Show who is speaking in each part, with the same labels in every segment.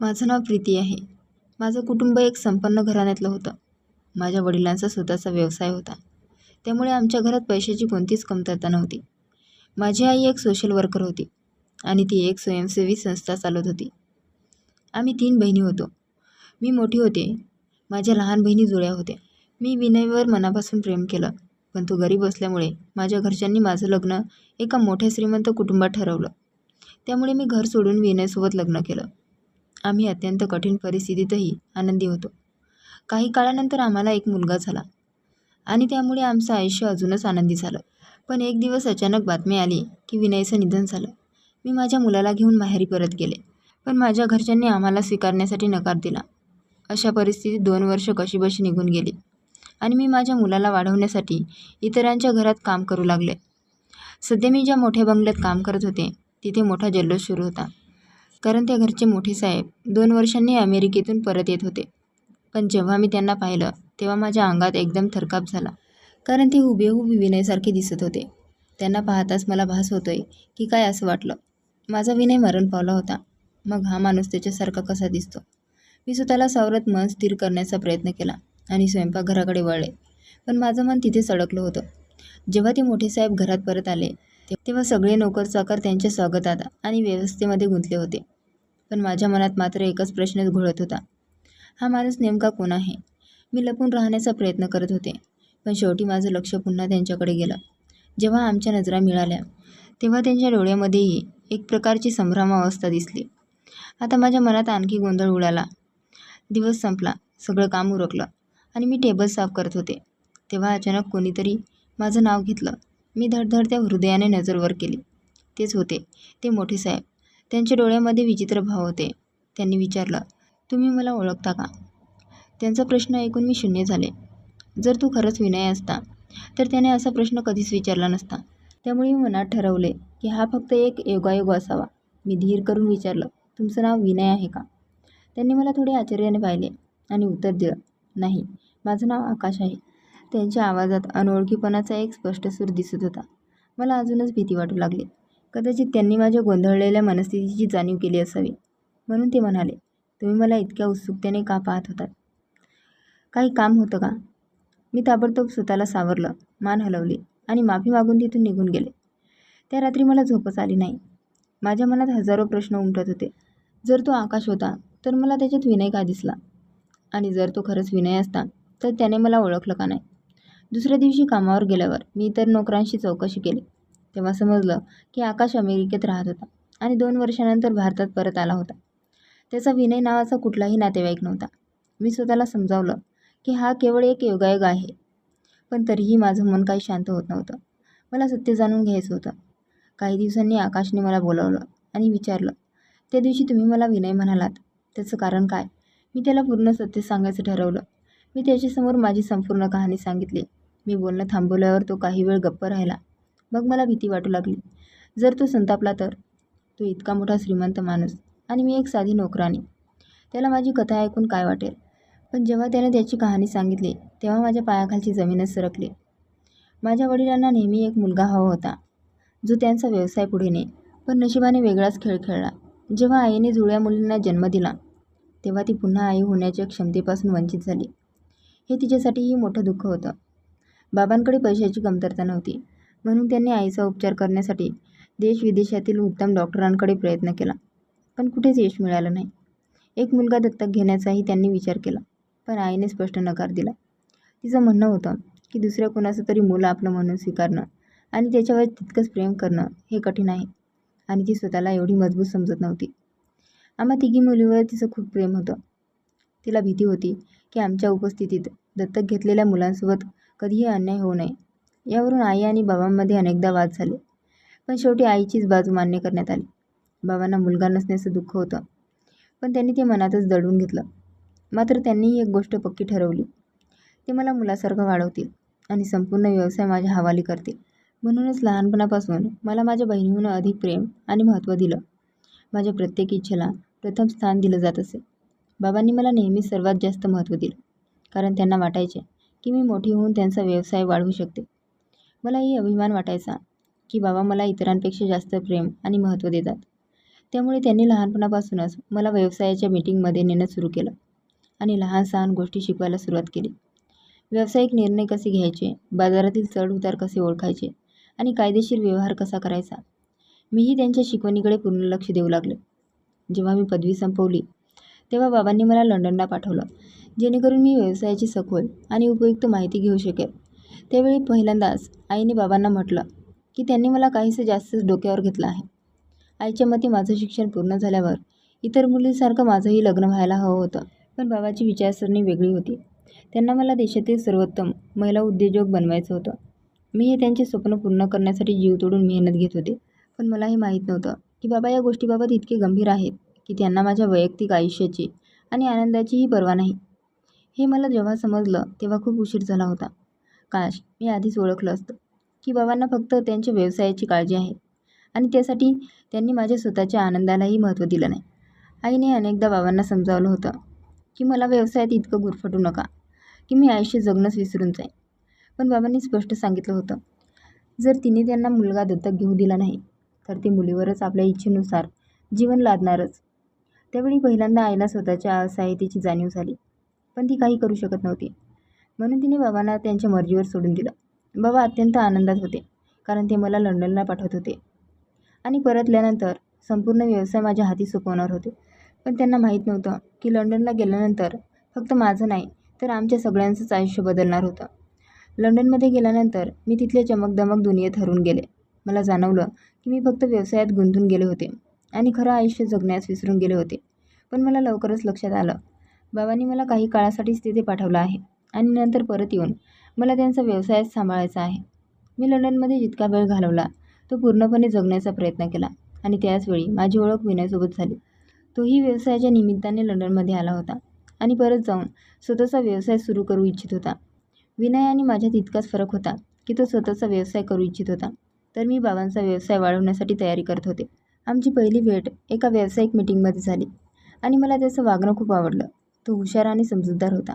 Speaker 1: माझं नाव प्रीती आहे. माझं कुटुंब एक संपन्न घराण्यातलं होतं. माझ्या वडिलांचा स्वतःचा व्यवसाय होता. त्यामुळे आमच्या घरात पैशाची कोणतीच कमतरता नव्हती. माझी आई एक सोशल वर्कर होती आणि ती एक स्वयंसेवी संस्था चालवत होती. आम्ही तीन बहिणी होतो. मी मोठी होते. माझ्या लहान बहिणी जुळ्या होत्या. मी विनयवर मनापासून प्रेम केलं पण तो गरीब असल्यामुळे माझ्या घरच्यांनी माझं लग्न एका मोठ्या श्रीमंत कुटुंबात ठरवलं. त्यामुळे मी घर सोडून विनयसोबत लग्न केलं. आम्ही अत्यंत कठीण परिस्थितीतही आनंदी होतो. काही काळानंतर आम्हाला एक मुलगा झाला आणि त्यामुळे आमचं आयुष्य अजूनच आनंदी झालं. पण एक दिवस अचानक बातमी आली की विनयचं निधन झालं. मी माझ्या मुलाला घेऊन माहेरी परत गेले. पण माझ्या घरच्यांनी आम्हाला स्वीकारण्यासाठी नकार दिला. अशा परिस्थितीत दोन वर्ष कशीबशी निघून गेली? आणि मी माझ्या मुलाला वाढवण्यासाठी इतरांच्या घरात काम करू लागले. सध्या मी ज्या मोठ्या बंगल्यात काम करत होते तिथे मोठा जल्लोष सुरू होता. कारण त्या घरचे मोठे साहेब दोन वर्षांनी अमेरिकेतून परत येत होते. पण जेव्हा मी त्यांना पाहिलं तेव्हा माझ्या अंगात एकदम थरकाप झाला. कारण ते हुबेहूब विनयसारखे दिसत होते. त्यांना पाहताच मला भास होतोय की काय असं वाटलं. माझा विनय मरण पावला होता. मग हा माणूस त्याच्यासारखा कसा दिसतो? मी स्वतःला सावरत मन स्थिर करण्याचा प्रयत्न केला आणि स्वयंपाकघराकडे वळले. पण माझं मन तिथेच अडकलं होतं. जेव्हा ते मोठे साहेब घरात परत आले तेव्हा सगळे नोकर चाकर त्यांच्या स्वागतात आणि व्यवस्थेमध्ये गुंतले होते. पण माझ्या मनात मात्र एकच प्रश्नच घोळत होता. हा माणूस नेमका कोण आहे? मी लपून राहण्याचा प्रयत्न करत होते पण शेवटी माझं लक्ष पुन्हा त्यांच्याकडे गेलं. जेव्हा आमच्या नजरा मिळाल्या तेव्हा त्यांच्या डोळ्यामध्येही एक प्रकारची संभ्रमावस्था दिसली. आता माझ्या मनात आणखी गोंधळ उडाला. दिवस संपला सगळं काम उरकलं आणि मी टेबल साफ करत होते. तेव्हा अचानक कोणीतरी माझं नाव घेतलं. मी धडधडत्या हृदयाने नजरवर केली. तेच होते ते मोठे साहेब. त्यांच्या डोळ्यामध्ये विचित्र भाव होते. त्यांनी विचारलं तुम्ही मला ओळखता का? त्यांचा प्रश्न ऐकून मी शून्य झाले. जर तू खरंच विनय असता तर त्याने असा प्रश्न कधीच विचारला नसता. त्यामुळे मी मनात ठरवले की हा फक्त एक योगायोग असावा. मी धीर करून विचारलं तुमचं नाव विनय आहे का? त्यांनी मला थोडे आश्चर्याने पाहिले आणि उत्तर दिलं नाही माझं नाव आकाश आहे. त्यांच्या आवाजात अनोळखीपणाचा एक स्पष्ट सूर दिसत होता. मला अजूनच भीती वाटू लागली. कदाचित त्यांनी माझ्या गोंधळलेल्या मनस्थितीची जाणीव केली असावी. म्हणून ते म्हणाले तुम्ही मला इतक्या उत्सुकतेने का पाहत होतात? काही काम होतं का? मी ताबडतोब स्वतःला सावरलं मान हलवली आणि माफी मागून तिथून निघून गेले. त्या रात्री मला झोपच आली नाही. माझ्या मनात हजारो प्रश्न उमटत होते. जर तो आकाश होता तर मला त्याच्यात विनय का दिसला? आणि जर तो खरंच विनय असता तर त्याने मला ओळखलं का नाही? दुसऱ्या दिवशी कामावर गेल्यावर मी इतर नोकरांशी चौकशी केली. तेव्हा समजलं की आकाश अमेरिकेत राहत होता आणि दोन वर्षानंतर भारतात परत आला होता. त्याचा विनय नावाचा कुठलाही नातेवाईक नव्हता. मी स्वतःला समजावलं की हा केवळ एक योगायोग आहे पण तरीही माझं मन काही शांत होत नव्हतं. मला सत्य जाणून घ्यायचं होतं. काही दिवसांनी आकाशने मला बोलावलं आणि विचारलं त्या दिवशी तुम्ही मला विनय म्हणालात त्याचं कारण काय? मी त्याला पूर्ण सत्य सांगायचं ठरवलं. मी त्याच्यासमोर माझी संपूर्ण कहाणी सांगितली. मी बोलणं थांबवल्यावर तो काही वेळ गप्प राहिला. मग मला भीती वाटू लागली. जर तो संतापला तर? तो इतका मोठा श्रीमंत माणूस आणि मी एक साधी नोकराणी त्याला माझी कथा ऐकून काय वाटेल? पण जेव्हा त्याने त्याची कहाणी सांगितली तेव्हा माझ्या पायाखालची जमीनच सरकली. माझ्या वडिलांना नेहमी एक मुलगा हवा होता जो त्यांचा व्यवसाय पुढे ने पण नशिबाने वेगळाच खेळ खेळला. जेव्हा आईने जुळ्या मुलींना जन्म दिला तेव्हा ती पुन्हा आई होण्याच्या क्षमतेपासून वंचित झाली. हे तिच्यासाठीही मोठं दुःख होतं. बाबांकडे पैशाची कमतरता नव्हती. म्हणून त्यांनी आईचा उपचार करण्यासाठी देश विदेशातील उत्तम डॉक्टरांकडे प्रयत्न केला. पण कुठेच यश मिळालं नाही. एक मुलगा दत्तक घेण्याचाही त्यांनी विचार केला पण आईने स्पष्ट नकार दिला. तिचं म्हणणं होतं की दुसऱ्या कोणाचं तरी मुलं आपलं म्हणून स्वीकारणं आणि त्याच्यावर तितकंच प्रेम करणं हे कठीण आहे आणि ती स्वतःला एवढी मजबूत समजत नव्हती. आम्हा तिघी मुलीवर तिचं खूप प्रेम होतं. तिला भीती होती की आमच्या उपस्थितीत दत्तक घेतलेल्या मुलांसोबत कधीही अन्याय होऊ नये. यावरून आई आणि बाबांमध्ये अनेकदा वाद झाले. पण शेवटी आईचीच बाजू मान्य करण्यात आली. बाबांना मुलगा नसण्याचं दुःख होतं पण त्यांनी ते मनातच दडून घेतलं. मात्र त्यांनीही एक गोष्ट पक्की ठरवली. ते मला मुलासारखं वाढवतील आणि संपूर्ण व्यवसाय माझ्या हवाली करतील. म्हणूनच लहानपणापासून मला माझ्या बहिणीहून अधिक प्रेम आणि महत्त्व दिलं. माझ्या प्रत्येक इच्छेला प्रथम स्थान दिलं जात असे. बाबांनी मला नेहमीच सर्वात जास्त महत्त्व दिलं कारण त्यांना वाटायचे की मी मोठी होऊन त्यांचा व्यवसाय वाढवू शकते. मलाही अभिमान वाटायचा की बाबा मला इतरांपेक्षा जास्त प्रेम आणि महत्त्व देतात. त्यामुळे त्यांनी लहानपणापासूनच मला व्यवसायाच्या मीटिंगमध्ये नेणं सुरू केलं आणि लहान सहान गोष्टी शिकवायला सुरुवात केली. व्यावसायिक निर्णय कसे घ्यायचे बाजारातील चढउतार कसे ओळखायचे आणि कायदेशीर व्यवहार कसा करायचा मीही त्यांच्या शिकवणीकडे पूर्ण लक्ष देऊ लागले. जेव्हा मी पदवी संपवली तेव्हा बाबांनी मला लंडनला पाठवलं जेणेकरून मी व्यवसायाची सखोल आणि उपयुक्त माहिती घेऊ शकेल. त्यावेळी पहिल्यांदाच आईने बाबांना म्हटलं की त्यांनी मला काहीसं जास्तच डोक्यावर घेतलं आहे. आईच्या मते माझं शिक्षण पूर्ण झाल्यावर इतर मुलींसारखं माझंही लग्न व्हायला हवं होतं. पण बाबाची विचारसरणी वेगळी होती. त्यांना मला देशातील सर्वोत्तम महिला उद्योजक बनवायचं होतं. मी हे त्यांचे स्वप्न पूर्ण करण्यासाठी जीव तोडून मेहनत घेत होते. पण मला हे माहीत नव्हतं की बाबा या गोष्टीबाबत इतके गंभीर आहेत की त्यांना माझ्या वैयक्तिक आयुष्याची आणि आनंदाचीही पर्वा नाही. हे मला जेव्हा समजलं तेव्हा खूप उशीर झाला होता. काश मी आधीच ओळखलं असतं की बाबांना फक्त त्यांच्या व्यवसायाची काळजी आहे. आणि त्यासाठी त्यांनी माझ्या स्वतःच्या आनंदालाही महत्त्व दिलं नाही. आईने अनेकदा बाबांना समजावलं होतं की मला व्यवसायात इतकं गुरफटू नका की मी आयुष्य जगणंच विसरून जाईन. पण बाबांनी स्पष्ट सांगितलं होतं जर तिने त्यांना मुलगा दत्तक घेऊ दिला नाही तर ती मुलीवरच आपल्या इच्छेनुसार जीवन लादणारच. त्यावेळी पहिल्यांदा आईला स्वतःच्या असहायतेची जाणीव झाली पण ती काही करू शकत नव्हती. म्हणून तिने बाबांना त्यांच्या मर्जीवर सोडून दिलं. बाबा अत्यंत आनंदात होते कारण ते मला लंडनला पाठवत होते. आणि परतल्यानंतर संपूर्ण व्यवसाय माझ्या हाती सोपवणार होते. पण त्यांना माहीत नव्हतं की लंडनला गेल्यानंतर फक्त माझं नाही तर आमच्या सगळ्यांचंच आयुष्य बदलणार होतं. लंडनमध्ये गेल्यानंतर मी तिथले चमकदमक दुनियेत हरून गेले. मला जाणवलं की मी फक्त व्यवसायात गुंतून गेले होते आणि खरं आयुष्य जगण्यास विसरून गेले होते. पण मला लवकरच लक्षात आलं बाबांनी मला काही काळासाठीच तिथे पाठवलं आहे. आणि नंतर परत येऊन मला त्यांचा व्यवसायच सांभाळायचा आहे. मी लंडनमध्ये जितका वेळ घालवला तो पूर्णपणे जगण्याचा प्रयत्न केला आणि त्याचवेळी माझी ओळख विनयसोबत झाली. तोही व्यवसायाच्या निमित्ताने लंडनमध्ये आला होता आणि परत जाऊन स्वतःचा व्यवसाय सुरू करू इच्छित होता. विनय आणि माझ्यात इतकाच फरक होता की तो स्वतःचा व्यवसाय करू इच्छित होता. तर मी बाबांचा व्यवसाय वाढवण्यासाठी तयारी करत होते. आमची पहिली भेट एका व्यावसायिक मीटिंगमध्ये झाली आणि मला त्याचं वागणं खूप आवडलं. तो हुशार आणि समजूतदार होता.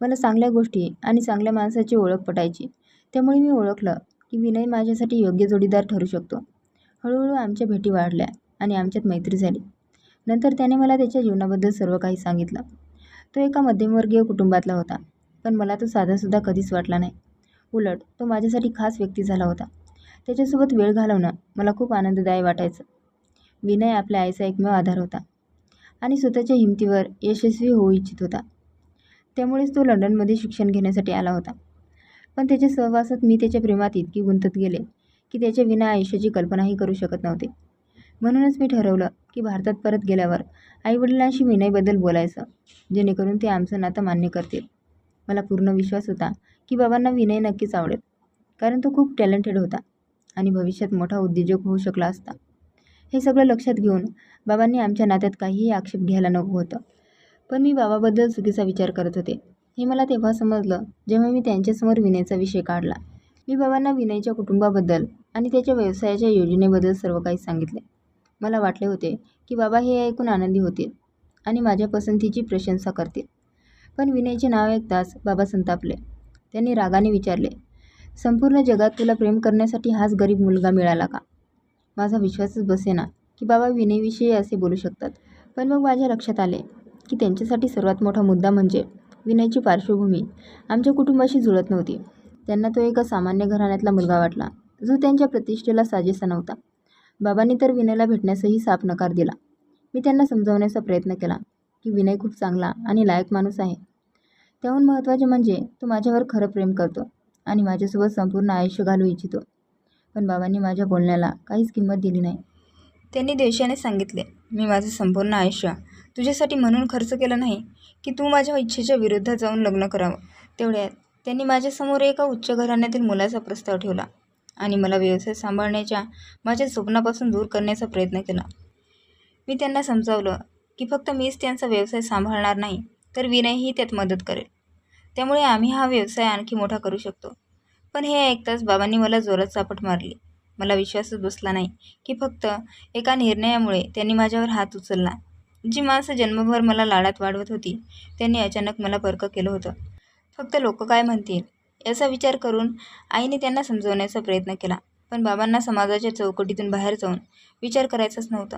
Speaker 1: मला चांगल्या गोष्टी आणि चांगल्या माणसाची ओळख पटायची. त्यामुळे मी ओळखलं की विनय माझ्यासाठी योग्य जोडीदार ठरू शकतो. हळूहळू आमच्या भेटी वाढल्या आणि आमच्यात मैत्री झाली. नंतर त्याने मला त्याच्या जीवनाबद्दल सर्व काही सांगितलं. तो एका मध्यमवर्गीय कुटुंबातला होता पण मला तो साधासुद्धा कधीच वाटला नाही. उलट तो माझ्यासाठी खास व्यक्ती झाला होता. त्याच्यासोबत वेळ घालवणं मला खूप आनंददायी वाटायचं. विनय आपल्या आईचा एकमेव आधार होता आणि स्वतःच्या हिमतीवर यशस्वी होऊ इच्छित होता. त्यामुळेच तो लंडनमध्ये शिक्षण घेण्यासाठी आला होता. पण त्याच्या सहवासात मी त्याच्या प्रेमात इतकी गुंतत गेले की त्याच्या विना आयुष्याची कल्पनाही करू शकत नव्हते. म्हणूनच मी ठरवलं की भारतात परत गेल्यावर आईवडिलांशी विनयबद्दल बोलायचं जेणेकरून ते आमचं नातं मान्य करतील. मला पूर्ण विश्वास होता की बाबांना विनय नक्कीच आवडेल कारण तो खूप टॅलेंटेड होता आणि भविष्यात मोठा उद्योजक होऊ शकला असता. हे सगळं लक्षात घेऊन बाबांनी आमच्या नात्यात काहीही आक्षेप घ्यायला नको होतं. पण मी बाबाबद्दल चुकीचा विचार करत होते. हे मला तेव्हा समजलं जेव्हा मी त्यांच्यासमोर विनयचा विषय काढला. मी बाबांना विनयच्या कुटुंबाबद्दल आणि त्याच्या व्यवसायाच्या योजनेबद्दल सर्व काही सांगितले. मला वाटले होते की बाबा हे ऐकून आनंदी होतील आणि माझ्या पसंतीची प्रशंसा करतील. पण विनयचे नाव ऐकताच बाबा संतापले. त्यांनी रागाने विचारले संपूर्ण जगात तुला प्रेम करण्यासाठी हाच गरीब मुलगा मिळाला का? माझा विश्वासच बसेना की बाबा विनयविषयी असे बोलू शकतात. पण मग माझ्या लक्षात आले की त्यांच्यासाठी सर्वात मोठा मुद्दा म्हणजे विनयची पार्श्वभूमी. आमच्या कुटुंबाशी जुळत नव्हती. त्यांना तो एका सामान्य घराण्यातला मुलगा वाटला जो त्यांच्या प्रतिष्ठेला साजेसा नव्हता. बाबांनी तर विनयला भेटण्यासही साफ नकार दिला. मी त्यांना समजावण्याचा प्रयत्न केला की विनय खूप चांगला आणि लायक माणूस आहे. त्याहून महत्त्वाचे म्हणजे तो माझ्यावर खरं प्रेम करतो आणि माझ्यासोबत संपूर्ण आयुष्य घालू इच्छितो. पण बाबांनी माझ्या बोलण्याला काहीच किंमत दिली नाही. त्यांनी देशाने सांगितले मी माझं संपूर्ण आयुष्य तुझ्यासाठी म्हणून खर्च केला नाही की तू माझ्या इच्छेच्या विरुद्ध जाऊन लग्न करावं. तेवढ्यात त्यांनी माझ्यासमोर एका उच्च घराण्यातील मुलाचा प्रस्ताव ठेवला आणि मला व्यवसाय सांभाळण्याच्या माझ्या स्वप्नापासून दूर करण्याचा प्रयत्न केला. मी त्यांना समजावलं की फक्त मीच त्यांचा व्यवसाय सांभाळणार नाही तर विनयही त्यात मदत करेल. त्यामुळे आम्ही हा व्यवसाय आणखी मोठा करू शकतो. पण हे ऐकताच बाबांनी मला जोरात चापट मारली. मला विश्वासच बसला नाही की फक्त एका निर्णयामुळे त्यांनी माझ्यावर हात उचलला. जी माणसं जन्मभर मला लाडात वाढवत होती त्यांनी अचानक मला पर्क केलं होतं. फक्त लोक काय म्हणतील? याचा विचार करून आईने त्यांना समजवण्याचा प्रयत्न केला. पण बाबांना समाजाच्या चौकटीतून बाहेर जाऊन विचार करायचाच नव्हता.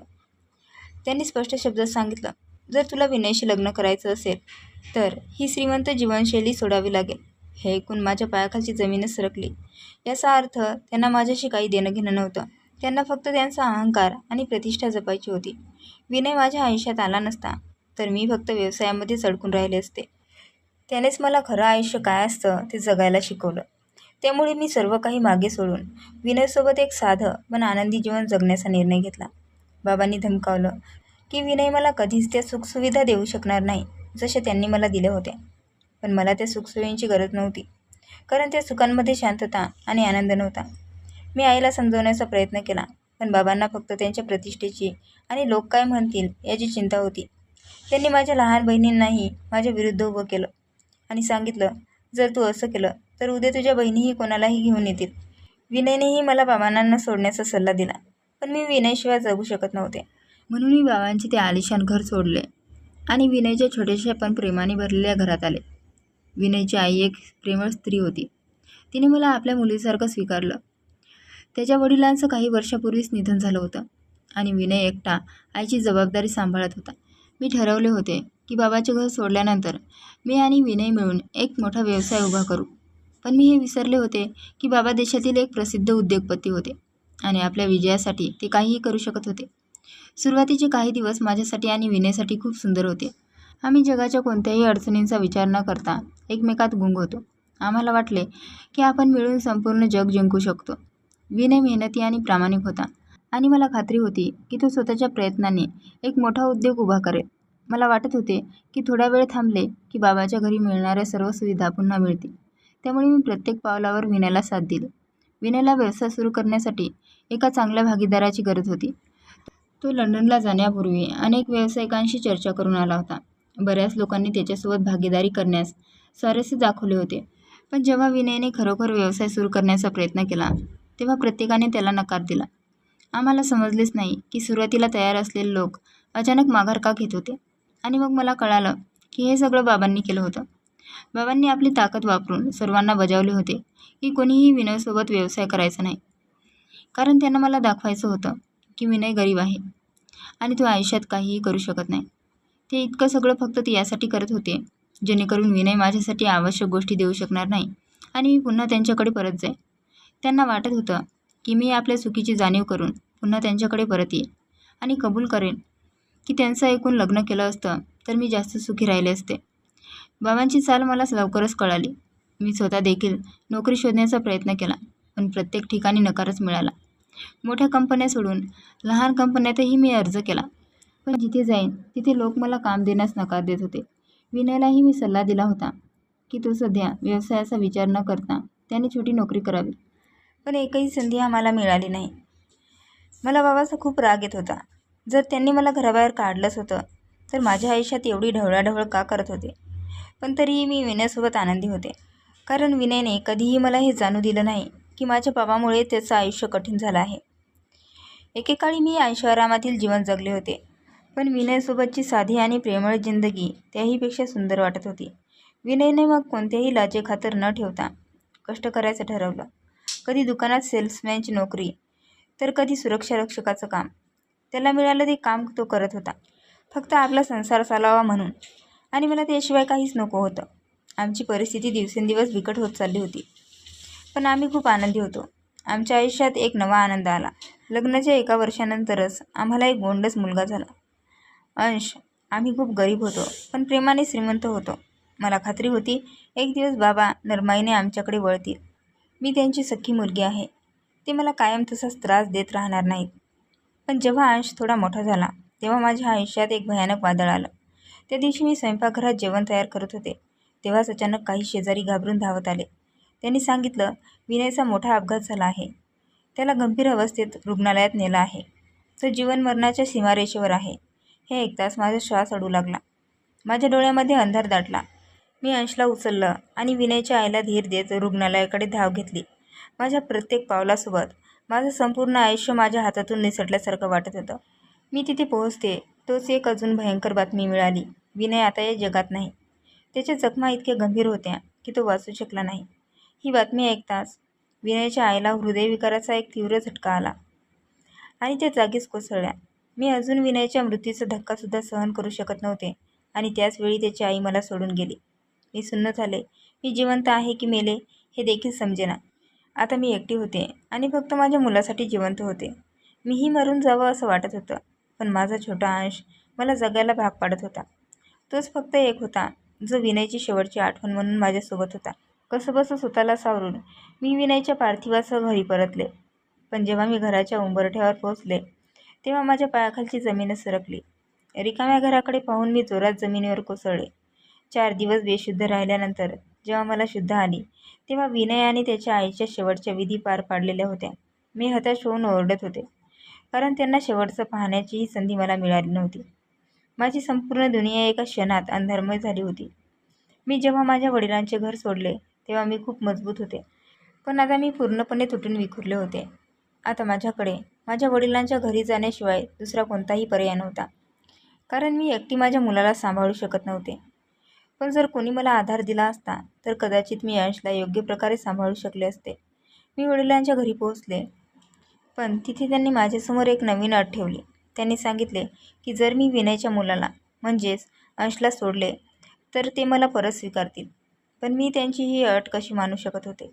Speaker 1: त्यांनी स्पष्ट शब्दात सांगितलं जर तुला विनयशी लग्न करायचं असेल तर ही श्रीमंत जीवनशैली सोडावी लागेल. हे ऐकून माझ्या पायाखालची जमीनच सरकली. याचा अर्थ त्यांना माझ्याशी काही देणं घेणं नव्हतं. त्यांना फक्त त्यांचा अहंकार आणि प्रतिष्ठा जपायची होती. विनय माझ्या आयुष्यात आला नसता तर मी फक्त व्यवसायामध्ये सडकून राहिले असते. त्यानेच मला खरं आयुष्य काय असतं ते जगायला शिकवलं. त्यामुळे मी सर्व काही मागे सोडून विनयसोबत एक साधं पण आनंदी जीवन जगण्याचा निर्णय घेतला. बाबांनी धमकावलं की विनय मला कधीच त्या सुखसुविधा देऊ शकणार नाही जसे त्यांनी मला दिल्या होत्या. पण मला त्या सुखसुविधांची गरज नव्हती कारण त्या सुखांमध्ये शांतता आणि आनंद नव्हता. मी आईला समजवण्याचा प्रयत्न केला पण बाबांना फक्त त्यांच्या प्रतिष्ठेची आणि लोक काय म्हणतील याची चिंता होती. त्यांनी माझ्या लहान बहिणींनाही माझ्या विरुद्ध उभं केलं आणि सांगितलं जर तू असं केलं तर उद्या तुझ्या बहिणीही कोणालाही घेऊन येतील. विनयनेही मला बाबांना सोडण्याचा सल्ला दिला पण मी विनयशिवाय जगू शकत नव्हते. म्हणून मी बाबांचे ते आलिशान घर सोडले आणि विनयच्या छोट्याशा पण प्रेमाने भरलेल्या घरात आले. विनयची आई एक प्रेमळ स्त्री होती. तिने मला आपल्या मुलीसारखं स्वीकारलं. त्याच्या वडिलांचं काही वर्षापूर्वीच निधन झालं होतं आणि विनय एकटा आईची जबाबदारी सांभाळत होता. मी ठरवले होते की बाबाचे घर सोडल्यानंतर मी आणि विनय मिळून एक मोठा व्यवसाय उभा करू. पण मी हे विसरले होते की बाबा देशातील एक प्रसिद्ध उद्योगपती होते आणि आपल्या विजयासाठी ते काहीही करू शकत होते. सुरुवातीचे काही दिवस माझ्यासाठी आणि विनयसाठी खूप सुंदर होते. आम्ही जगाच्या कोणत्याही अडचणींचा विचार न करता एकमेकात गुंग होतो. आम्हाला वाटले की आपण मिळून संपूर्ण जग जिंकू शकतो. विनय मेहनती आणि प्रामाणिक होता. आणि मला खात्री होती की तो स्वतःच्या प्रयत्नाने एक मोठा उद्योग उभा करेल. मला वाटत होते की थोडा वेळ थांबले की बाबाच्या घरी मिळणाऱ्या सर्व सुविधा पुन्हा मिळतील. त्यामुळे मी प्रत्येक पावलावर विनयला साथ दिली. विनयला व्यवसाय सुरू करण्यासाठी एका चांगल्या भागीदाराची गरज होती. तो लंडनला जाण्यापूर्वी अनेक व्यावसायिकांशी चर्चा करून आला होता. बऱ्याच लोकांनी त्याच्यासोबत भागीदारी करण्यास स्वारस्य दाखवले होते. पण जेव्हा विनयने खरोखर व्यवसाय सुरू करण्याचा प्रयत्न केला तेव्हा प्रत्येकाने त्याला नकार दिला. आम्हाला समजलेच नाही की सुरुवातीला तयार असलेले लोक अचानक माघार का घेत होते? आणि मग मला कळालं की हे सगळं बाबांनी केलं होतं. बाबांनी आपली ताकद वापरून सर्वांना बजावले होते की कोणीही विनयसोबत व्यवसाय करायचा नाही. कारण त्यांना मला दाखवायचं होतं की विनय गरीब आहे आणि तो आयुष्यात काहीही करू शकत नाही. ते इतकं सगळं फक्त ते यासाठी करत होते जेणेकरून विनय माझ्यासाठी आवश्यक गोष्टी देऊ शकणार नाही आणि मी पुन्हा त्यांच्याकडे परत जाईन. त्यांना वाटत होतं की मी आपल्या चुकीची जाणीव करून पुन्हा त्यांच्याकडे परत येईन आणि कबूल करेन की त्यांचं ऐकून लग्न केलं असतं तर मी जास्त सुखी राहिले असते. बाबांची चाल मला लवकरच कळाली. मी स्वतः देखील नोकरी शोधण्याचा प्रयत्न केला पण प्रत्येक ठिकाणी नकारच मिळाला. मोठ्या कंपन्या सोडून लहान कंपन्यातही मी अर्ज केला. पण जिथे जाईन तिथे लोक मला काम देण्यास नकार देत होते. विनयलाही मी सल्ला दिला होता की तो सध्या व्यवसायाचा विचार न करता त्याने छोटी नोकरी करावी. पण एकही संधी आम्हाला मिळाली नाही. मला बाबाचा खूप राग येत होता. जर त्यांनी मला घराबाहेर काढलंच होतं तर माझ्या आयुष्यात एवढी ढवळाढवळ का करत होते? पण तरीही मी विनयसोबत आनंदी होते. कारण विनयने कधीही मला हे जाणू दिलं नाही की माझ्या बाबामुळे त्याचं आयुष्य कठीण झालं आहे. एकेकाळी मी ऐशोआरामातील जीवन जगले होते. पण विनयसोबतची साधी आणि प्रेमळ जिंदगी त्याहीपेक्षा सुंदर वाटत होती. विनयने मग कोणत्याही लाजेखातर न ठेवता कष्ट करायचं ठरवलं. कधी दुकानात सेल्समॅनची नोकरी तर कधी सुरक्षा रक्षकाचं काम. त्याला मिळालं ते काम तो करत होता. फक्त आपला संसार चालावा म्हणून. आणि मला त्याशिवाय काहीच नको होतं. आमची परिस्थिती दिवसेंदिवस बिकट होत चालली होती. पण आम्ही खूप आनंदी होतो. आमच्या आयुष्यात एक नवा आनंद आला. लग्नाच्या एका वर्षानंतरच आम्हाला एक गोंडस मुलगा झाला. अंश आम्ही खूप गरीब होतो पण प्रेमाने श्रीमंत होतो. मला खात्री होती एक दिवस बाबा नरमाईने आमच्याकडे वळतील. मी त्यांची सख्खी मुलगी आहे. ते मला कायम तसाच त्रास देत राहणार नाहीत. पण जेव्हा अंश थोडा मोठा झाला तेव्हा माझ्या आयुष्यात एक भयानक वादळ आलं. त्या दिवशी मी स्वयंपाकघरात जेवण तयार करत होते. तेव्हाच अचानक काही शेजारी घाबरून धावत आले. त्यांनी सांगितलं विनयचा मोठा अपघात झाला आहे. त्याला गंभीर अवस्थेत रुग्णालयात नेलं आहे. तो जीवनमरणाच्या सीमारेषेवर आहे. हे ऐकताच माझा श्वास अडू लागला. माझ्या डोळ्यामध्ये अंधार दाटला. मी अंशला उचललं आणि विनयच्या आईला धीर देत रुग्णालयाकडे धाव घेतली. माझ्या प्रत्येक पावलासोबत माझं संपूर्ण आयुष्य माझ्या हातातून निसटल्यासारखं वाटत होतं. मी तिथे पोहोचते तोच एक अजून भयंकर बातमी मिळाली. विनय आता या जगात नाही. त्याच्या जखमा इतक्या गंभीर होत्या की तो वाचू शकला नाही. ही बातमी ऐकताच विनयच्या आईला हृदयविकाराचा एक तीव्र झटका आला आणि त्या जागीच कोसळल्या. मी अजून विनयच्या मृत्यूचा धक्कासुद्धा सहन करू शकत नव्हते आणि त्याचवेळी त्याची आई मला सोडून गेली. मी सुन्न झाले. मी जिवंत आहे की मेले हे देखील समजेना. आता मी एकटी होते आणि फक्त माझ्या मुलासाठी जिवंत होते. मीही मरून जावं असं वाटत होतं पण माझा छोटा अंश मला जगायला भाग पाडत होता. तोच फक्त एक होता जो विनयची शेवटची आठवण म्हणून माझ्यासोबत होता. कसंबसं स्वतःला सावरून मी विनयच्या पार्थिवासह घरी परतले. पण जेव्हा मी घराच्या उंबरठ्यावर पोहोचले तेव्हा माझ्या पायाखालची जमीनच सरकली. रिकाम्या घराकडे पाहून मी जोरात जमिनीवर कोसळले. चार दिवस बेशुद्ध राहिल्यानंतर जेव्हा मला शुद्ध आली तेव्हा विनय आणि त्याच्या आईच्या शेवटच्या विधी पार पाडलेल्या होत्या. मी हताश होऊन ओरडत होते कारण त्यांना शेवटचं पाहण्याचीही संधी मला मिळाली नव्हती. माझी संपूर्ण दुनिया एका क्षणात अंधारमय झाली होती. मी जेव्हा माझ्या वडिलांचे घर सोडले तेव्हा मी खूप मजबूत होते. पण आता मी पूर्णपणे तुटून विखुरले होते. आता माझ्याकडे माझ्या वडिलांच्या घरी जाण्याशिवाय दुसरा कोणताही पर्याय नव्हता. कारण मी एकटी माझ्या मुलाला सांभाळू शकत नव्हते. पण जर कोणी मला आधार दिला असता तर कदाचित मी अंशला योग्य प्रकारे सांभाळू शकले असते. मी वडिलांच्या घरी पोहोचले. पण तिथे त्यांनी माझ्यासमोर एक नवीन अट ठेवली. त्यांनी सांगितले की जर मी विनयच्या मुलाला म्हणजेच अंशला सोडले तर ते मला परत स्वीकारतील. पण मी त्यांची ही अट कशी मानू शकत होते?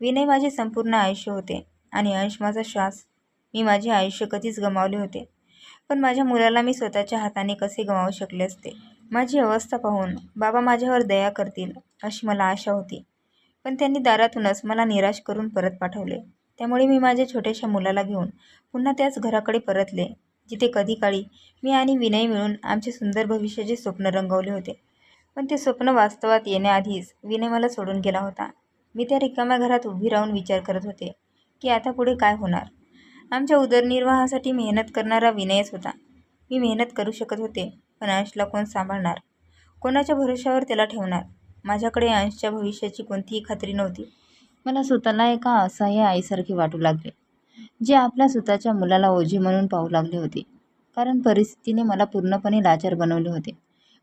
Speaker 1: विनय माझे संपूर्ण आयुष्य होते आणि अंश माझा श्वास. मी माझे आयुष्य कधीच गमावले होते. पण माझ्या मुलाला मी स्वतःच्या हाताने कसे गमावू शकले असते? माझी अवस्था पाहून बाबा माझ्यावर दया करतील अशी मला आशा होती. पण त्यांनी दारातूनच मला निराश करून परत पाठवले. त्यामुळे मी माझ्या छोट्याशा मुलाला घेऊन पुन्हा त्याच घराकडे परतले जिथे कधी काळी मी आणि विनय मिळून आमचे सुंदर भविष्याचे स्वप्न रंगवले होते. पण ते स्वप्न वास्तवात येण्याआधीच विनय मला सोडून गेला होता. मी त्या रिकाम्या घरात उभी राहून विचार करत होते की आता पुढे काय होणार? आमच्या उदरनिर्वाहासाठी मेहनत करणारा विनयच होता. मी मेहनत करू शकत होते पण अंशला कोण सांभाळणार? कोणाच्या भरोशावर त्याला ठेवणार? माझ्याकडे अंशच्या भविष्याची कोणतीही खात्री नव्हती. मला स्वतःला एका असहाय्य आईसारखे वाटू लागले जे आपल्या स्वतःच्या मुलाला ओझे म्हणून पाहू लागले होते. कारण परिस्थितीने मला पूर्णपणे लाचार बनवले होते.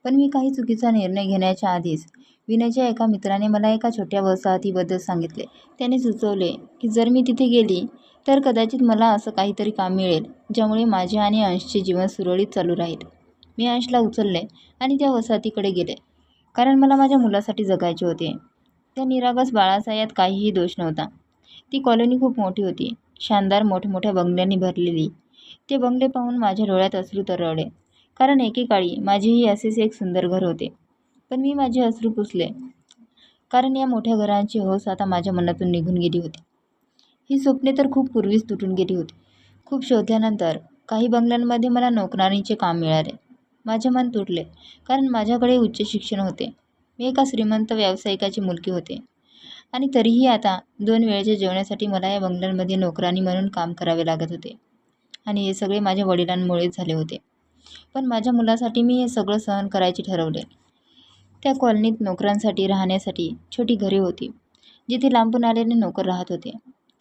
Speaker 1: पण मी काही चुकीचा निर्णय घेण्याच्या आधीच विनयच्या एका मित्राने मला एका छोट्या वसाहतीबद्दल सांगितले. त्याने सुचवले की जर मी तिथे गेली तर कदाचित मला असं काहीतरी काम मिळेल ज्यामुळे माझे आणि अंशचे जीवन सुरळीत चालू राहील. मी अंशला उचलले आणि त्या वसाहतीकडे गेले. कारण मला माझ्या मुलासाठी जगायचे होते. त्या निरागस बाळाचा यात काहीही दोष नव्हता. ती कॉलनी खूप मोठी होती. शानदार मोठमोठ्या बंगल्यांनी भरलेली. ते बंगले पाहून माझ्या डोळ्यात अश्रू तरळले. कारण एकेकाळी माझेही असेच एक सुंदर घर होते. पण मी माझे अश्रू पुसले. कारण या मोठ्या घरांची हौस आता माझ्या मनातून निघून गेली होती. ही स्वप्ने तर खूप पूर्वीच तुटून गेली होती. खूप शोधल्यानंतर काही बंगल्यांमध्ये मला नोकरानीचे काम मिळाले. माझे मन तुटले कारण माझ्याकडे उच्च शिक्षण होते. मी एका श्रीमंत व्यावसायिकाची मुलगी होते. आणि तरीही आता दोन वेळेच्या जेवणासाठी मला या बंगल्यांमध्ये नोकरानी म्हणून काम करावे लागत होते. आणि हे सगळे माझ्या वडिलांमुळेच झाले होते. पण माझ्या मुलासाठी मी हे सगळं सहन करायचे ठरवले. त्या कॉलनीत नोकरांसाठी राहण्यासाठी छोटी घरे होती जिथे लांबून आलेले नोकर राहत होते.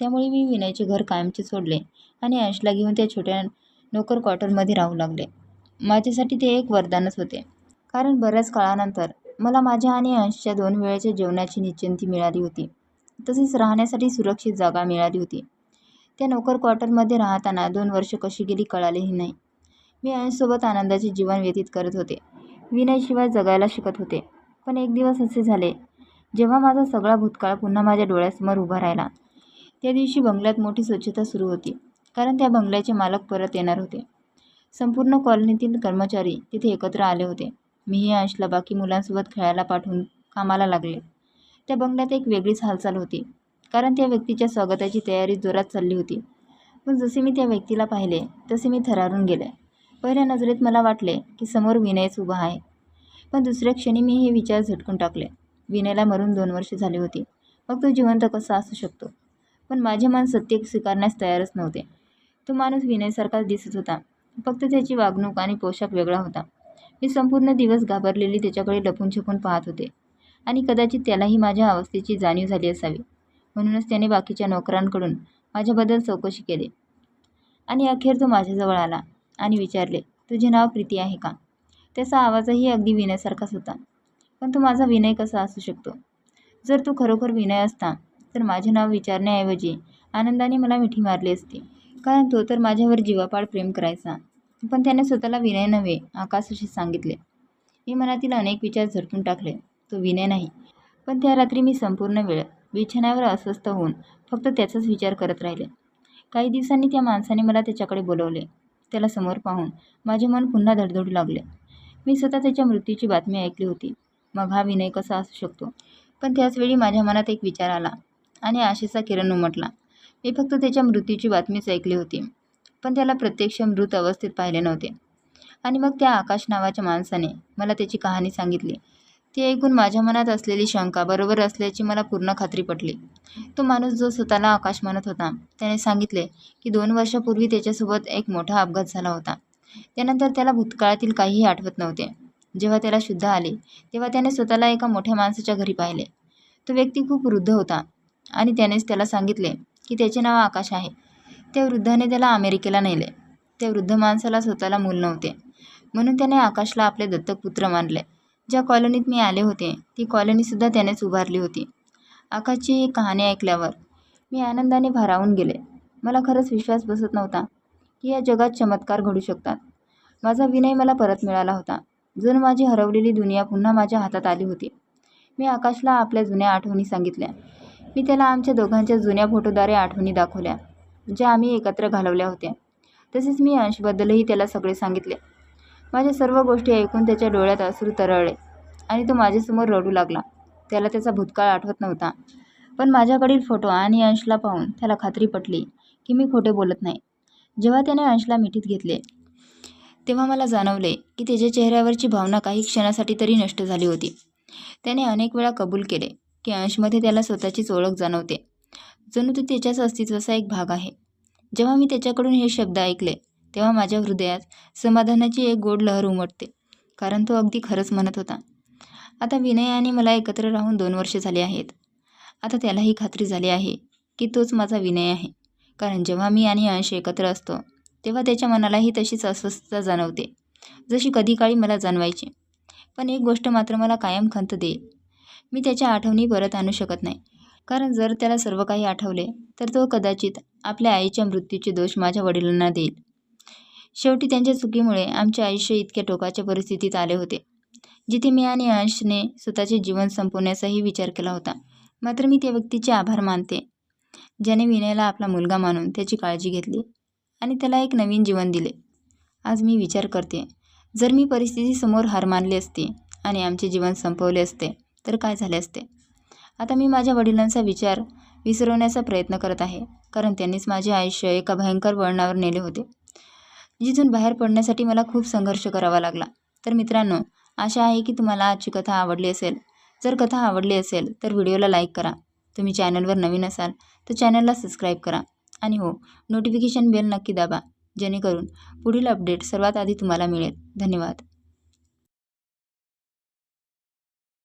Speaker 1: त्यामुळे मी विनयचे घर कायमचे सोडले आणि अंशला घेऊन त्या छोट्या नोकर क्वार्टरमध्ये राहू लागले. माझ्यासाठी ते एक वरदानच होते. कारण बऱ्याच काळानंतर मला माझ्या आणि अंशच्या दोन वेळेच्या जेवणाची निश्चिंती मिळाली होती. तसेच राहण्यासाठी सुरक्षित जागा मिळाली होती. त्या नोकर क्वार्टरमध्ये राहताना दोन वर्ष कशी गेली कळालेही नाही. मी अंशसोबत आनंदाचे जीवन व्यतीत करत होते. विनयशिवाय जगायला शिकत होते. पण एक दिवस असे झाले जेव्हा माझा सगळा भूतकाळ पुन्हा माझ्या डोळ्यासमोर उभा राहिला. त्या दिवशी बंगल्यात मोठी स्वच्छता सुरू होती. कारण त्या बंगल्याचे मालक परत येणार होते. संपूर्ण कॉलनीतील कर्मचारी तिथे एकत्र आले होते. मीही अंशला बाकी मुलांसोबत खेळायला पाठवून कामाला लागले. त्या बंगल्यात एक वेगळीच हालचाल होती. कारण त्या व्यक्तीच्या स्वागताची तयारी जोरात चालली होती. पण जसे मी त्या व्यक्तीला पाहिले तसे मी थरारून गेले. पहिल्या नजरेत मला वाटले की समोर विनयच उभा आहे. पण दुसऱ्या क्षणी मी हे विचार झटकून टाकले. विनयला मरून दोन वर्ष झाली होती. मग तो जिवंत कसा असू शकतो? पण माझे मन सत्य स्वीकारण्यास तयारच नव्हते. तो माणूस विनयसारखाच दिसत होता. फक्त त्याची वागणूक आणि पोशाख वेगळा होता. मी संपूर्ण दिवस घाबरलेली त्याच्याकडे लपून छपून पाहत होते. आणि कदाचित त्यालाही माझ्या अवस्थेची जाणीव झाली असावी. म्हणूनच त्याने बाकीच्या नोकरांकडून माझ्याबद्दल चौकशी केली. आणि अखेर तो माझ्याजवळ आला आणि विचारले तुझे नाव प्रीती आहे का? त्याचा आवाजही अगदी विनयसारखाच होता. पण तो माझा विनय कसा असू शकतो? जर तो खरोखर विनय असता तर माझे नाव विचारण्याऐवजी आनंदाने मला मिठी मारली असती. कारण तो तर माझ्यावर जीवापाड प्रेम करायचा. पण त्याने स्वतःला विनय नव्हे आकाश असे सांगितले. मी मनातील अनेक विचार झटकून टाकले. तो विनय नाही. पण त्या रात्री मी संपूर्ण वेळ बिछाण्यावर अस्वस्थ होऊन फक्त त्याचाच विचार करत राहिले. काही दिवसांनी त्या माणसाने मला त्याच्याकडे बोलवले. त्याला समोर पाहून माझे मन पुन्हा धडधडू लागले. मी स्वतः त्याच्या मृत्यूची बातमी ऐकली होती. मग हा विनय कसा असू शकतो? पण त्याचवेळी माझ्या मनात एक विचार आला आणि आशेचा किरण उमटला. मी फक्त त्याच्या मृत्यूची बातमीच ऐकली होती. पण त्याला प्रत्यक्ष मृत अवस्थेत पाहिले नव्हते. आणि मग त्या आकाश नावाच्या माणसाने मला त्याची कहाणी सांगितली. ती ऐकून माझ्या मनात असलेली शंका बरोबर असल्याची मला पूर्ण खात्री पटली. तो माणूस जो स्वतःला आकाश म्हणत होता त्याने सांगितले की दोन वर्षापूर्वी त्याच्यासोबत एक मोठा अपघात झाला होता. त्यानंतर त्याला भूतकाळातील काहीही आठवत नव्हते. जेव्हा त्याला शुद्ध आले तेव्हा त्याने स्वतःला एका मोठ्या माणसाच्या घरी पाहिले. तो व्यक्ती खूप वृद्ध होता आणि त्यानेच त्याला सांगितले की त्याचे नाव आकाश आहे. त्या वृद्धाने त्याला अमेरिकेला नेले. त्या वृद्ध माणसाला स्वतःला मूल नव्हते. म्हणून त्याने आकाशला आपले दत्तक पुत्र मानले. ज्या कॉलनीत मी आले होते ती कॉलनीसुद्धा त्यानेच उभारली होती. आकाशची ही कहाणी ऐकल्यावर मी आनंदाने भारावून गेले. मला खरंच विश्वास बसत नव्हता की या जगात चमत्कार घडू शकतात. माझा विनय मला परत मिळाला होता. जणू माझी हरवलेली दुनिया पुन्हा माझ्या हातात आली होती. मी आकाशला आपल्या जुन्या आठवणी सांगितल्या. मी त्याला आमच्या दोघांच्या जुन्या फोटोद्वारे आठवणी दाखवल्या ज्या आम्ही एकत्र घालवल्या होत्या. तसेच मी अंशबद्दलही त्याला सगळे सांगितले. माझ्या सर्व गोष्टी ऐकून त्याच्या डोळ्यात अश्रू तरळले आणि तो माझ्यासमोर रडू लागला. त्याला त्याचा भूतकाळ आठवत नव्हता. पण माझ्याकडील फोटो आणि अंशला पाहून त्याला खात्री पटली की मी खोटे बोलत नाही. जेव्हा त्याने अंशला मिठीत घेतले तेव्हा मला जाणवले की त्याच्या चेहऱ्यावरची भावना काही क्षणासाठी तरी नष्ट झाली होती. त्याने अनेक वेळा कबूल केले. की अंशमध्ये त्याला स्वतःचीच ओळख जाणवते. जणू तो त्याच्याच अस्तित्वाचा एक भाग आहे. जेव्हा मी त्याच्याकडून हे शब्द ऐकले तेव्हा माझ्या हृदयात समाधानाची एक गोड लहर उमटते कारण तो अगदी खरंच म्हणत होता. आता विनय आणि मला एकत्र राहून दोन वर्षे झाली आहेत. आता त्यालाही खात्री झाली आहे की तोच माझा विनय आहे कारण जेव्हा मी आणि अंश एकत्र असतो तेव्हा त्याच्या मनालाही तशीच अस्वस्थता जाणवते जशी कधी काळी मला जाणवायची. पण एक गोष्ट मात्र मला कायम खंत देईल मी त्याच्या आठवणी परत आणू शकत नाही. कारण जर त्याला सर्व काही आठवले तर तो कदाचित आपल्या आईच्या मृत्यूचे दोष माझ्या वडिलांना देईल. शेवटी त्यांच्या चुकीमुळे आमचे आयुष्य इतक्या टोकाच्या परिस्थितीत आले होते जिथे मी आणि अंशने स्वतःचे जीवन संपवण्याचाही विचार केला होता. मात्र मी त्या व्यक्तीचे आभार मानते ज्याने विनयला आपला मुलगा मानून त्याची काळजी घेतली आणि त्याला एक नवीन जीवन दिले. आज मी विचार करते जर मी परिस्थितीसमोर हार मानली असती आणि आमचे जीवन संपवले असते तर काय झाले असते? आता मी माझ्या वडिलांचा विचार विसरवण्याचा प्रयत्न करत आहे कारण त्यांनीच माझे आयुष्य एका भयंकर वळणावर नेले होते. जिथून बाहेर पडण्यासाठी मला खूप संघर्ष करावा लागला. तर मित्रांनो आशा आहे की तुम्हाला आजची कथा आवडली असेल. जर कथा आवडली असेल तर व्हिडिओला लाईक करा. तुम्ही चॅनलवर नवीन असाल तर चॅनलला सबस्क्राईब करा. आणि हो नोटिफिकेशन बेल नक्की दाबा जेणेकरून पुढील अपडेट सर्वात आधी तुम्हाला मिळेल. धन्यवाद.